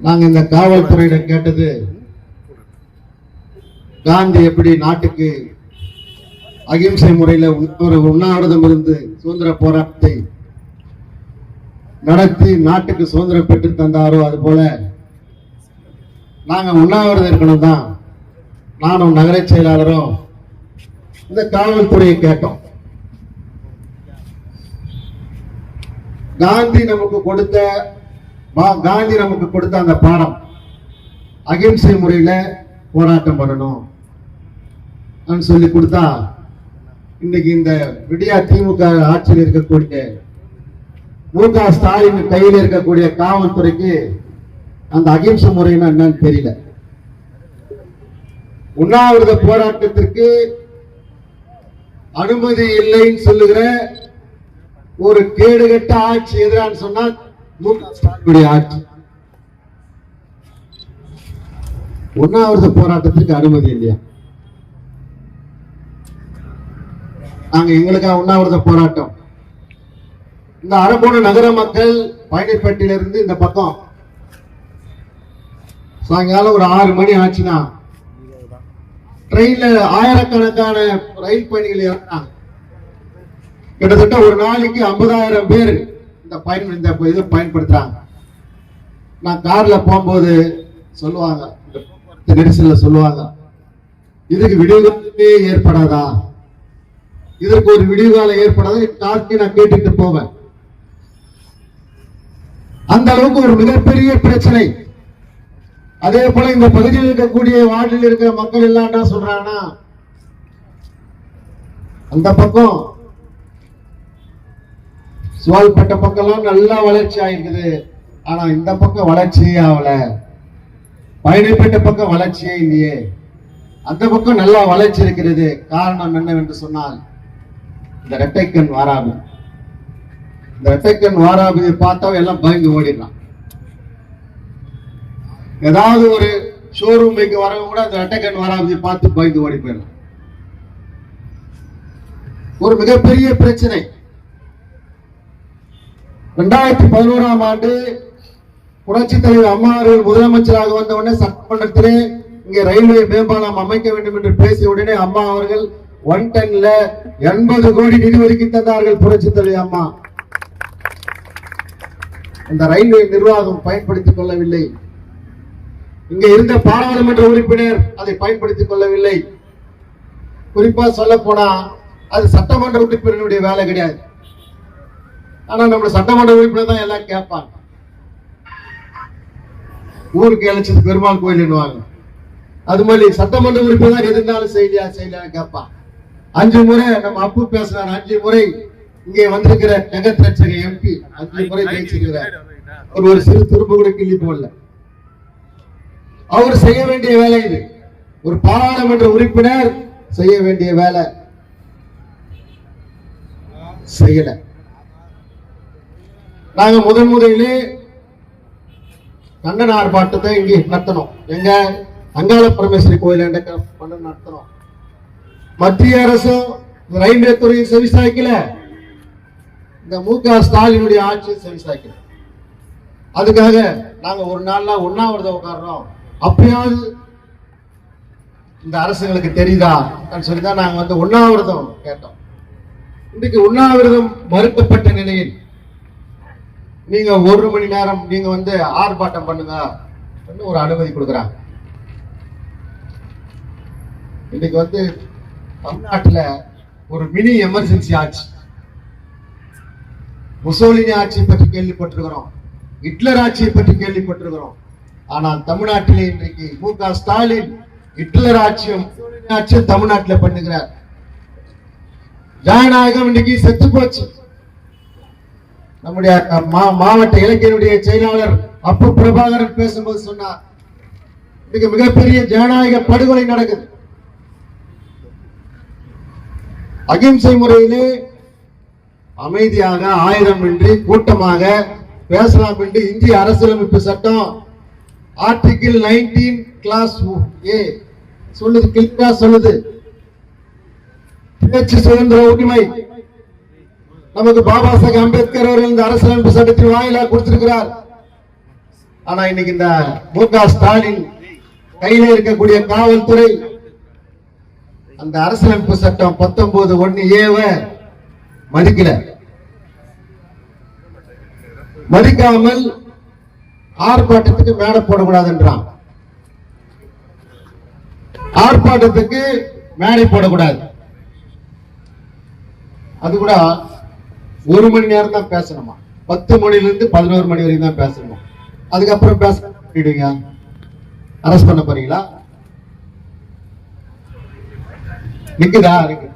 நாங்க இந்த காவல்துறையிடம் கேட்டது காந்தி எப்படி நாட்டுக்கு அகிம்சை முறையில ஒரு உண்ணாவிரதம் இருந்து சுதந்திர போராட்டத்தை நடத்தி நாட்டுக்கு சுதந்திரம் பெற்று தந்தாரோ அது போல நாங்க உண்ணாவிரதம் இருக்கணும் தான். நானும் நகர செயலாளரும் இந்த காவல்துறையை கேட்டோம். காந்தி நமக்கு கொடுத்த பா- காந்தி நமக்கு கொடுத்த அந்த பாடம் அகிம்சை முறையில போராட்டம் பண்ணணும் சொல்லி கொடுத்தா இன்னைக்கு இந்த விடியா திமுக ஆட்சியில் இருக்கக்கூடிய மு க ஸ்டாலின் கையில் இருக்கக்கூடிய காவல்துறைக்கு அந்த அகிம்சை முறைன்னா என்னன்னு தெரியல. உண்ணாவிரத போராட்டத்திற்கு அனுமதி இல்லைன்னு சொல்லுகிற ஒரு கேடுகட்ட ஆட்சி எதிரான்னு சொன்னா மு க ஸ்டாலினுடைய ஆட்சி உண்ணாவிரத போராட்டத்திற்கு அனுமதி இல்லையா? நாங்க எங்களுக்காக உண்ணாவிரத போராட்டம்? இந்த அரபோன நகர மக்கள் பயணிப்பட்டியிலிருந்து இந்த பக்கம். சாயங்காலம் ஒரு ஆறு மணி ஆச்சுன்னா. ட்ரெயின்ல ஆயிரக்கணக்கான ரயில் பயணிகள் இறங்கினாங்க. கிட்டத்தட்ட ஒரு நாளைக்கு ஐம்பதாயிரம் பேர். இந்த பயன் இந்த இது பயன்படுத்துறாங்க. நான் கார்ல போகும்போது சொல்லுவாங்க. இந்த போக்குவரத்து சொல்லுவாங்க. இதுக்கு விடிவுகாலமே ஏற்படாதா? இதற்கு ஒரு விடிவுகாலம் ஏற்படாதா? கார்க்கு நான் கேட்டுட்டு போவேன். அந்த அளவுக்கு ஒரு மிகப்பெரிய பிரச்சனை. அதே போல இந்த பகுதியில் இருக்கக்கூடிய வார்டில் இருக்கிற மக்கள் எல்லாம் என்ன சொல்றாங்கன்னா அந்த பக்கம் சுவால்பட்ட பக்கம்லாம் நல்லா வளர்ச்சி ஆயிருக்குது. ஆனா இந்த பக்கம் வளர்ச்சியே ஆகல. பயணிப்பட்ட பக்கம் வளர்ச்சியே இல்லையே. அந்த பக்கம் நல்லா வளர்ச்சி இருக்கிறது. காரணம் என்னவென்று சொன்னால் இந்த ரெட்டைக்கண் வாராபு. இந்த ரெட்டைக்கண் வாராபியை பார்த்தா எல்லாம் பயந்து ஓடிடலாம். ஏதாவது ஒரு ஷோரூமுக்கு வரவங்க கூட அந்த ரெட்டைக்கண் வாராபியை பார்த்து பயந்து ஓடி போயிடலாம். ஒரு மிகப்பெரிய பிரச்சனை. ரெண்டாயிரத்தி பதினோராம் ஆண்டு புரட்சி தலைவர் அம்மா அவர்கள் முதலமைச்சராக வந்த உடனே சட்டமன்றத்திலே இங்கே ரயில்வே மேம்பாலம் அமைக்க வேண்டும் என்று பேசிய உடனே அம்மா அவர்கள் ஒன் டென்ல எண்பது கோடி நிதி ஒதுக்கி தந்தார்கள் புரட்சி தலைவர் அம்மா. இந்த ரயில்வே நிர்வாகம் பயன்படுத்திக் கொள்ளவில்லை. இங்க இருந்த பாராளுமன்ற உறுப்பினர் அதை பயன்படுத்திக் கொள்ளவில்லை. குறிப்பா சொல்ல போனா அது சட்டமன்ற உறுப்பினருடைய வேலை கிடையாது. ஆனா நம்ம சட்டமன்ற உறுப்பினர் தான் எல்லாம் கேட்பாங்க. ஊருக்கு இழைச்சது பெருமாள் கோயில்னுவாங்க அது மாதிரி சட்டமன்ற உறுப்பினர் தான் எதிர்னாலும் செய்தியா செய்யலையா கேட்பான் அஞ்சு முறை நம்ம அப்பு பேசுறாரு. அஞ்சு முறை இங்கே வந்திருக்கிற ஜெகத் ரட்சக எம்பி அஞ்சு முறை ஜெயிச்சிருக்கிறார் ஒரு ஒரு சிறு திரும்ப கூட கிள்ளி போடல. அவர் செய்ய வேண்டிய வேலை இது. ஒரு பாராளுமன்ற உறுப்பினர் செய்ய வேண்டிய வேலை. செய்யல. நாங்கள் முதன் முதலிலே கண்டன ஆர்ப்பாட்டத்தை இங்கே நடத்தணும். எங்க? அங்காள பரமேஸ்வரி கோயில் பண்ண நடத்தணும். மத்திய அரசும் ரயில்வே ரயில்வே துறையை செவிசாய்க்கல. இந்த மு க ஸ்டாலினுடைய ஆட்சியை செவிசாய்க்கல. அதுக்காக நாங்க ஒரு நாள்ல உண்ணாவிரதம் உட்காடுறோம் அப்பயாவது இந்த அரசுங்களுக்கு தெரியுதா? சொல்லி தான் நாங்க வந்து உண்ணாவிரதம் கேட்டோம். இன்றைக்கு உண்ணாவிரதம் மறுக்கப்பட்ட நிலையில் நீங்க ஒரு மணி நேரம் நீங்க வந்து ஆர்ப்பாட்டம் பண்ணுங்க அப்படின்னு ஒரு அனுமதி கொடுக்குறாங்க. இன்னைக்கு வந்து தமிழ்நாட்டுல ஒரு மினி எமர்ஜென்சி ஆட்சி. முசோலினி ஆட்சியை பற்றி கேள்விப்பட்டிருக்கிறோம். ஹிட்லர் ஆட்சியை பற்றி கேள்விப்பட்டிருக்கிறோம். ஆனால் தமிழ்நாட்டிலே இன்றைக்கு மு க ஸ்டாலின் ஹிட்லர் ஆட்சியும் ஆட்சியும் தமிழ்நாட்டில் பண்ணுகிறார். ஜனநாயகம் இன்னைக்கு செத்து போச்சு. நம்முடைய மா- மாவட்ட இலக்கியனுடைய செயலாளர் அப்பு பிரபாகரன் பேசும்போது சொன்னார் இன்னைக்கு மிகப்பெரிய ஜனநாயக படுகொலை நடக்குது. அகிம்சை முறையிலே அமைதியாக ஆயுதம் இன்றி கூட்டமாக பேசலாம் என்று இந்திய அரசியலமைப்பு சட்டம் ஆர்டிகிள் நைன்டீன் கிளாஸ் ஏ சொல்லுது கிளிக்கா சொல்லுது. பேச்சு சுதந்திர உரிமை நமக்கு பாபா சாஹேப் அம்பேத்கர் அவர்கள் இந்த அரசியலமைப்பு சட்டத்தின் வாயிலாக கொடுத்திருக்கிறார். ஆனா இன்னைக்கு இந்த மு க ஸ்டாலின் கையில இருக்கக்கூடிய காவல்துறை அந்த அரசியலமைப்பு சட்டம் பத்தொன்பது ஒன்னு ஏவ மதிக்கல. மதிக்காமல் ஆர்ப்பாட்டத்துக்கு மேடை போடக்கூடாதுன்றான். ஆர்ப்பாட்டத்துக்கு மேடை போடக்கூடாது. அது கூட ஒரு மணி நேரம் தான் பேசணுமா? பத்து மணில இருந்து பதினோரு மணி வரைக்கும் தான் பேசணுமா? அதுக்கப்புறம் பேச பண்ணிடுவீங்க அரெஸ்ட் பண்ண போறீங்களா? நிக்குதா? இருக்கு.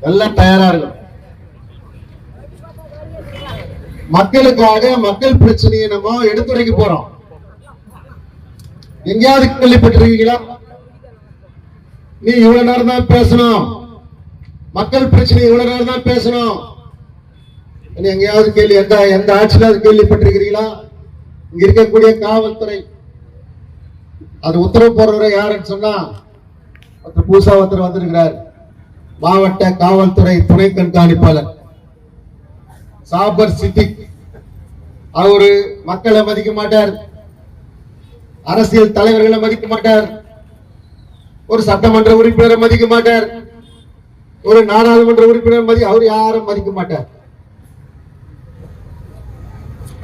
எல்லாம் தயாரா இருக்கும் மக்களுக்காக மக்கள் பிரச்சனையை நம்ம எடுத்துரைக்க போறோம். எங்கேயாவது கேள்விப்பட்டிருக்கீங்களா? நீ இவ்வளவு நேரம் தான் பேசணும். மக்கள் பிரச்சனை இவ்வளவு நேரம் தான் பேசணும். நீ எங்கேயாவது கேள்வி எந்த எந்த ஆட்சியிலாவது கேள்விப்பட்டிருக்கிறீங்களா இங்க இருக்கக்கூடிய காவல்துறை. அது உத்தரவு போடுறவரை யாருன்னு சொன்னா ஒருத்தர் புதுசா ஒருத்தர் வந்திருக்கிறார். மாவட்ட காவல்துறை துணை கண்காணிப்பாளர். சாபர் சித்திக். அவரு மக்களை மதிக்க மாட்டார். அரசியல் தலைவர்களை மதிக்க மாட்டார். ஒரு சட்டமன்ற உறுப்பினரை மதிக்க மாட்டார். ஒரு நாடாளுமன்ற உறுப்பினர் மதி அவர் யாரும் மதிக்க மாட்டார்.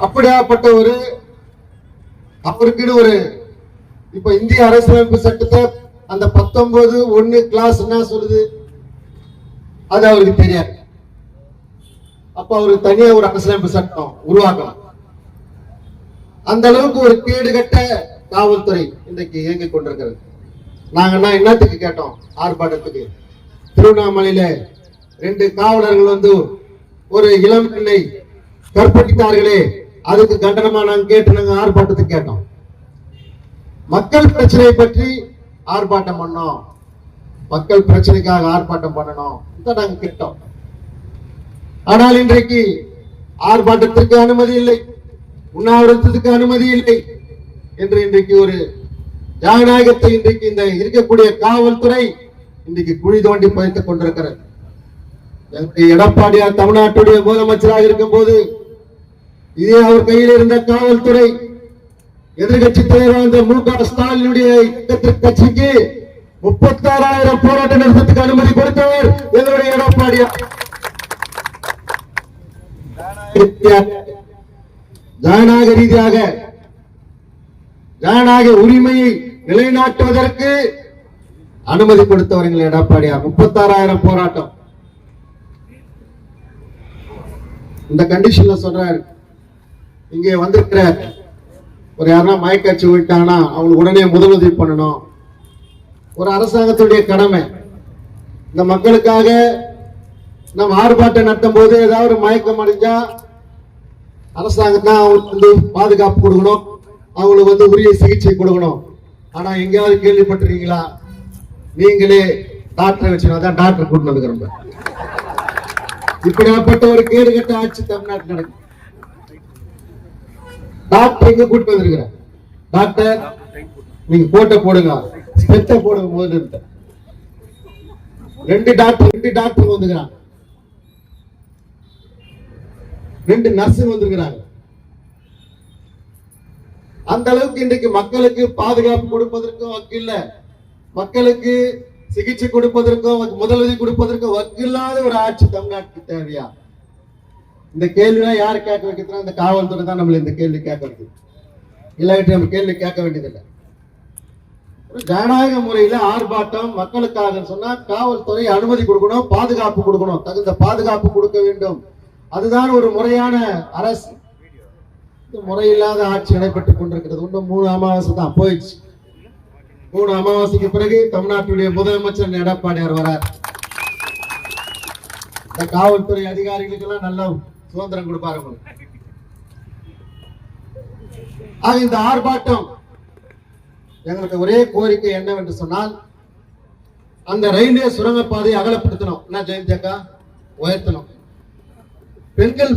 அப்படியாப்பட்ட ஒரு அவருக்குன்னு ஒரு இப்ப இந்திய அரசியலமைப்பு சட்டத்தை அந்த பத்தொன்பது ஒண்ணு கிளாஸ் என்ன சொல்லுது? அது அவருக்கு தெரியாது. அப்ப அவருக்கு தனியா ஒரு அரசியலமைப்பு சட்டம் உருவாக்கலாம். அந்த அளவுக்கு ஒரு கேடுகட்ட காவல்துறை இன்றைக்கு இயங்கிக் கொண்டிருக்கிறது. நாங்கன்னா என்னத்துக்கு கேட்டோம்? ஆர்ப்பாட்டத்துக்கு. திருவண்ணாமலையில ரெண்டு காவலர்கள் வந்து ஒரு இளம் பெண்ணை கற்பழித்தார்களே அதுக்கு கண்டனமா நாங்க கேட்டு நாங்க ஆர்ப்பாட்டத்தை கேட்டோம். மக்கள் பிரச்சனையை பற்றி ஆர்ப்பாட்டம் பண்ணோம். மக்கள் பிரச்சனைக்காக ஆர்ப்பாட்டம் பண்ணணும் நாங்க கேட்டோம். ஆனால் இன்றைக்கு ஆர்ப்பாட்டத்திற்கு அனுமதி இல்லை உண்ணாவிரதத்துக்கு அனுமதி இல்லை என்று இன்றைக்கு ஒரு ஜனநாயகத்தை இன்றைக்கு இந்த இருக்கக்கூடிய காவல்துறை இன்னைக்கு குழி தோண்டி பதித்துக் கொண்டிருக்கிறது. எங்களுடைய எடப்பாடியார் தமிழ்நாட்டுடைய முதலமைச்சராக இருக்கும் போது இதே அவர் கையில் இருந்த காவல்துறை எதிர்கட்சி தலைவர் இந்த மு க ஸ்டாலினுடைய இயக்கத்திற்கு கட்சிக்கு முப்பத்தாறாயிரம் போராட்ட நிறுத்தத்துக்கு அனுமதி கொடுத்தவர் எங்களுடைய எடப்பாடியார். ஜனநாயக ரீதியாக ஜனநாயக உரிமையை நிலைநாட்டுவதற்கு அனுமதி கொடுத்தவர்கள் எடப்பாடியார் முப்பத்தாறாயிரம் போராட்டம். இந்த கண்டிஷன்ல சொல்றாரு. இங்கே வந்திருக்கிற ஒரு யாருன்னா மயக்காட்சி விட்டாங்கன்னா அவங்களுக்கு உடனே முதலுதவி பண்ணணும். ஒரு அரசாங்கத்துடைய கடமை. இந்த மக்களுக்காக நம்ம ஆர்ப்பாட்டம் நடத்தும் போது ஏதாவது ஒரு மயக்கம் அடைஞ்சா அரசாங்கம் தான் அவங்களுக்கு வந்து பாதுகாப்பு கொடுக்கணும். அவங்களுக்கு வந்து உரிய சிகிச்சை கொடுக்கணும். ஆனா எங்கேயாவது கேள்விப்பட்டிருக்கீங்களா? நீங்களே டாக்டரை வச்சு தான் டாக்டர் கூட்டு வந்துக்கிறோம் இப்படியாப்பட்ட ஒரு கேடுகட்ட ஆட்சி தமிழ்நாட்டில் நடக்கும் டாக்டர் எங்க கூட்டு வந்திருக்கிறேன்? டாக்டர் நீங்க கோட்டை போடுங்க. ஸ்பெச்ச போடுங்க முதல்ல ரெண்டு டாக்டர் ரெண்டு டாக்டர் வந்துக்கிறாங்க ரெண்டு நர்ஸ் வந்திருக்கிறாங்க. அந்த அளவுக்கு இன்றைக்கு மக்களுக்கு பாதுகாப்பு கொடுப்பதற்கும் வக்கில்ல. மக்களுக்கு சிகிச்சை கொடுப்பதற்கும் முதலுதவி கொடுப்பதற்கும் வக்கில்லாத ஒரு ஆட்சி தமிழ்நாட்டுக்கு தேவையா? இந்த கேள்விலாம் யார் கேட்க வைக்கிறதுனா இந்த காவல்துறை தான் நம்மள இந்த கேள்வி கேட்க வைக்கிறது இல்லாட்டி நம்ம கேள்வி கேட்க வேண்டியதில்லை. ஒரு ஜனநாயக முறையில ஆர்ப்பாட்டம் மக்களுக்காக சொன்னா காவல்துறை அனுமதி கொடுக்கணும் பாதுகாப்பு கொடுக்கணும் தகுந்த பாதுகாப்பு கொடுக்க வேண்டும். அதுதான் ஒரு முறையான அரசு. முறையில்லாத ஆட்சி நடைபெற்றுக் கொண்டிருக்கிறது. இன்னும் மூணு அமாவாசை தான் போயிடுச்சு. மூணு அமாவாசைக்கு பிறகு தமிழ்நாட்டுடைய முதலமைச்சர் எடப்பாடியார் வரார். இந்த காவல்துறை அதிகாரிகளுக்கு எல்லாம் நல்ல சுதந்திரம் கொடுப்பாரு ஆக இந்த ஆர்ப்பாட்டம் எங்களுக்கு ஒரே கோரிக்கை என்னவென்று சொன்னால் அந்த ரயில்வே சுரங்கப்பாதையை அகலப்படுத்தணும். என்ன ஜெயந்தியக்கா உயர்த்தணும். பெண்கள்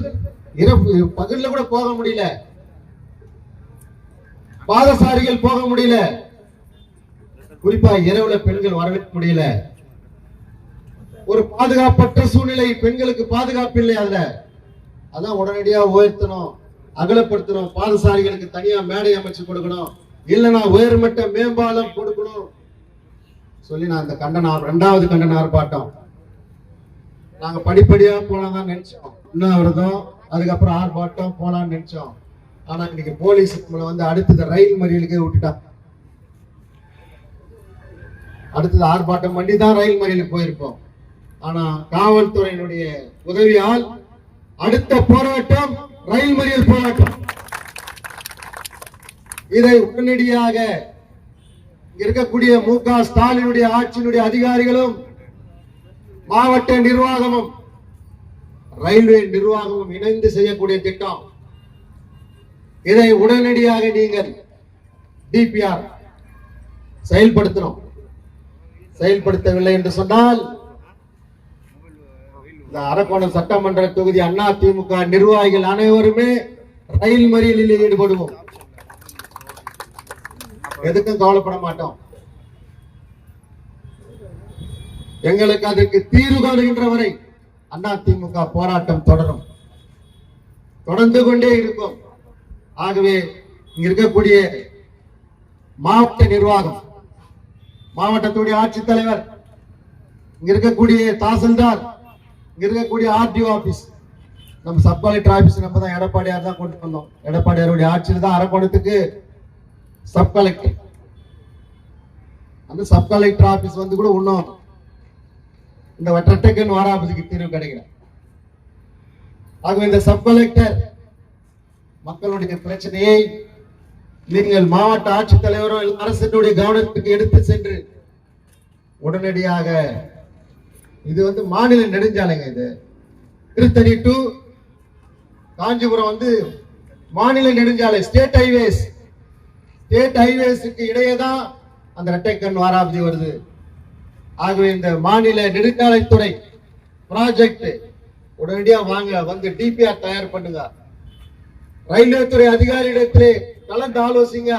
இரவு பகல்ல கூட போக முடியல. பாதசாரிகள் போக முடியல. குறிப்பா இரவுல பெண்கள் வரவே முடியல. ஒரு பாதுகாப்பற்ற சூழ்நிலை பெண்களுக்கு பாதுகாப்பு இல்லை அதுல. அதான் உடனடியா உயர்த்தணும் அகலப்படுத்தணும் பாதசாரிகளுக்கு தனியா மேடை அமைச்சு கொடுக்கணும் இல்லைன்னா உயர்மட்ட மேம்பாலம் கொடுக்கணும். சொல்லி நான் இந்த கண்டன ரெண்டாவது கண்டன ஆர்ப்பாட்டம். நாங்க படிப்படியா போலாம் தான் நினைச்சோம் உண்ணாவிரதம் அதுக்கப்புறம் ஆர்ப்பாட்டம் போலாம்னு நினைச்சோம். ஆனா இன்னைக்கு போலீஸ் நம்மளை வந்து அடுத்தது ரயில் மறியலுக்கே விட்டுட்டான் அடுத்தது ஆர்ப்பாட்டம் பண்ணி தான் ரயில் மறியலுக்கு போயிருப்போம். ஆனா காவல்துறையினுடைய உதவியால் அடுத்த போராட்டம் ரயில் மறியல் போராட்டம். இதை உடனடியாக இருக்கக்கூடிய மு க ஸ்டாலினுடைய ஆட்சியினுடைய அதிகாரிகளும் மாவட்ட நிர்வாகமும் ரயில்வே நிர்வாகமும் இணைந்து செய்யக்கூடிய திட்டம். இதை உடனடியாக நீங்கள் டிபிஆர் செயல்படுத்தணும். செயல்படுத்தவில்லை என்று சொன்னால் இந்த அரக்கோணம் சட்டமன்ற தொகுதி அண்ணா திமுக நிர்வாகிகள் அனைவருமே ரயில் மறியலில் ஈடுபடுவோம். எதுக்கும் கவலைப்பட மாட்டோம். எங்களுக்கு அதற்கு தீர்வு காணுகின்ற வரை அண்ணா திமுக போராட்டம் தொடரும். தொடர்ந்து கொண்டே இருக்கும். ஆகவே இங்க இருக்கக்கூடிய மாவட்ட நிர்வாகம் மாவட்டத்துடைய ஆட்சித்தலைவர் இங்க இருக்கக்கூடிய தாசில்தார் இங்க இருக்கக்கூடிய ஆர்டிஓ ஆபீஸ். நம்ம சப் கலெக்டர் ஆபீஸ் நம்ம தான் எடப்பாடியார் தான் கொண்டு வந்தோம். எடப்பாடியாருடைய ஆட்சியில் தான் அரக்கோணத்துக்கு சப் கலெக்டர். அந்த சப் கலெக்டர் ஆபீஸ் வந்து கூட இன்னும் இந்த வெட்டட்டக்கன் வாராபதிக்கு தீர்வு கிடைக்கல. ஆகவே இந்த சப் கலெக்டர் மக்களுடைய பிரச்சனையை நீங்கள் மாவட்ட ஆட்சித்தலைவரோ அரசினுடைய கவனத்துக்கு எடுத்து சென்று உடனடியாக இது வந்து மாநில நெடுஞ்சாலைங்க இது. திருத்தணி டு காஞ்சிபுரம் வந்து மாநில நெடுஞ்சாலை ஸ்டேட் ஹைவேஸ். ஸ்டேட் ஹைவேஸுக்கு இடையே தான் அந்த ரெட்டைக்கண் வாராபதி வருது. ஆகவே இந்த மாநில நெடுஞ்சாலைத்துறை ப்ராஜெக்ட் உடனடியாக வாங்க வந்து டிபிஆர் தயார் பண்ணுங்க. ரயில்வே துறை அதிகாரியிடத்திலே கலந்து ஆலோசிங்க.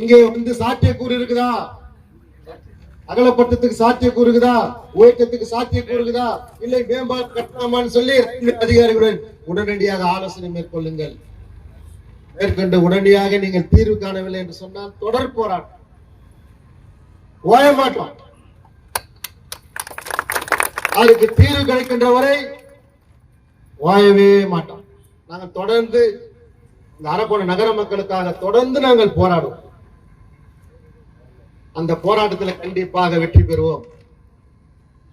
இங்கே வந்து சாத்தியக்கூறு இருக்குதா? அகலப்பட்டத்துக்கு சாத்தியக்கூறு இருக்குதா? உயர்த்தத்துக்கு சாத்தியக்கூறு இருக்குதா? இல்லை மேம்பாடு கட்டணமான்னு சொல்லி அதிகாரிகளுடன் உடனடியாக ஆலோசனை மேற்கொள்ளுங்கள். மேற்கொண்டு உடனடியாக நீங்கள் தீர்வு காணவில்லை என்று சொன்னால் தொடர் போராட்டம். ஓய மாட்டோம் அதுக்கு தீர்வு கிடைக்கின்ற வரை ஓயவே மாட்டோம். நாங்கள் தொடர்ந்து இந்த அரக்கோண நகர மக்களுக்காக தொடர்ந்து நாங்கள் போராடுவோம். அந்த போராட்டத்தில் கண்டிப்பாக வெற்றி பெறுவோம்.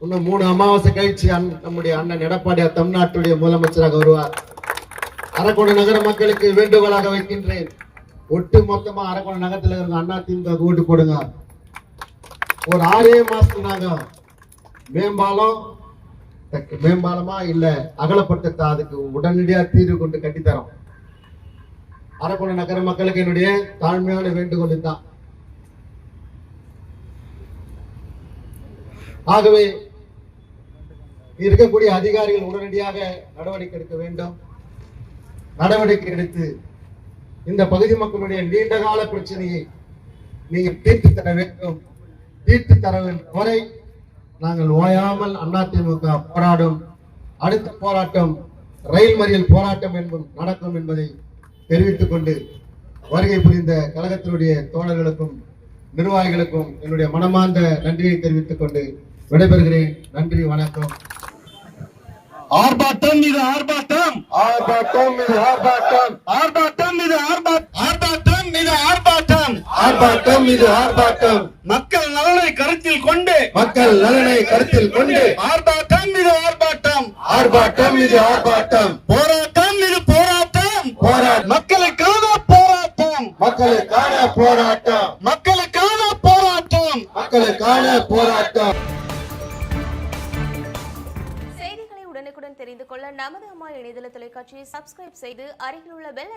இன்னும் மூணு அமாவாசை கழிச்சு அண்ணன் நம்முடைய அண்ணன் எடப்பாடியார் தமிழ்நாட்டுடைய முதலமைச்சராக வருவார். அரக்கோண நகர மக்களுக்கு வேண்டுகோளாக வைக்கின்றேன். ஒட்டு மொத்தமா அரக்கோண நகரத்தில் இருக்க அண்ணா திமுக ஓட்டு போடுங்க. ஒரு ஆறே மாசத்துக்கு நாங்க மேம்பாலம் மேம்பாலமா இல்ல அகலப்படுத்த அதுக்கு உடனடியா தீர்வு கொண்டு கட்டித்தரோம் அரக்கோண நகர மக்களுக்கு என்னுடைய தாழ்மையான வேண்டுகோள் இதுதான் ஆகவே இருக்கக்கூடிய அதிகாரிகள் உடனடியாக நடவடிக்கை எடுக்க வேண்டும். நடவடிக்கை எடுத்து இந்த பகுதி மக்களுடைய நீண்ட கால பிரச்சனையை நீங்கள் தீர்த்து தர வேண்டும். தீர்த்து தர வேண்டும் வரை நாங்கள் ஓயாமல் அதிமுக போராடும் அடுத்த போராட்டம் ரயில் மறியல் போராட்டம் என்பதும் நடக்கும் என்பதை தெரிவித்துக் கொண்டு வருகை புரிந்த கழகத்தினுடைய தோழர்களுக்கும் நிர்வாகிகளுக்கும் என்னுடைய மனமார்ந்த நன்றியை தெரிவித்துக் கொண்டு விடைபெறுகிறேன். நன்றி வணக்கம். ஆர்ப்பாட்டம் இது ஆர்ப்பாட்டம். ஆர்ப்பாட்டம் இது ஆர்ப்பாட்டம். ஆர்ப்பாட்டம் இது ஆர்ப்பாட்டம் இது ஆர்ப்பாட்டம். ஆர்ப்பாட்டம் இது ஆர்ப்பாட்டம். மக்கள் நலனை கருத்தில் கொண்டு. மக்கள் நலனை கருத்தில் கொண்டு. ஆர்ப்பாட்டம் இது ஆர்ப்பாட்டம். ஆர்ப்பாட்டம் இது ஆர்ப்பாட்டம். போராட்டம் போராட்டம் மக்களுக்கான போராட்டம் மக்களுக்கான போராட்டம். மக்களுக்கான போராட்டம். மக்களுக்கான போராட்டம். செய்திகளை உடனுக்குடன் தெரிந்து கொள்ள நமது அம்மா இணையதள தொலைக்காட்சியை சப்ஸ்கிரைப் செய்து அருகில் உள்ள பெல்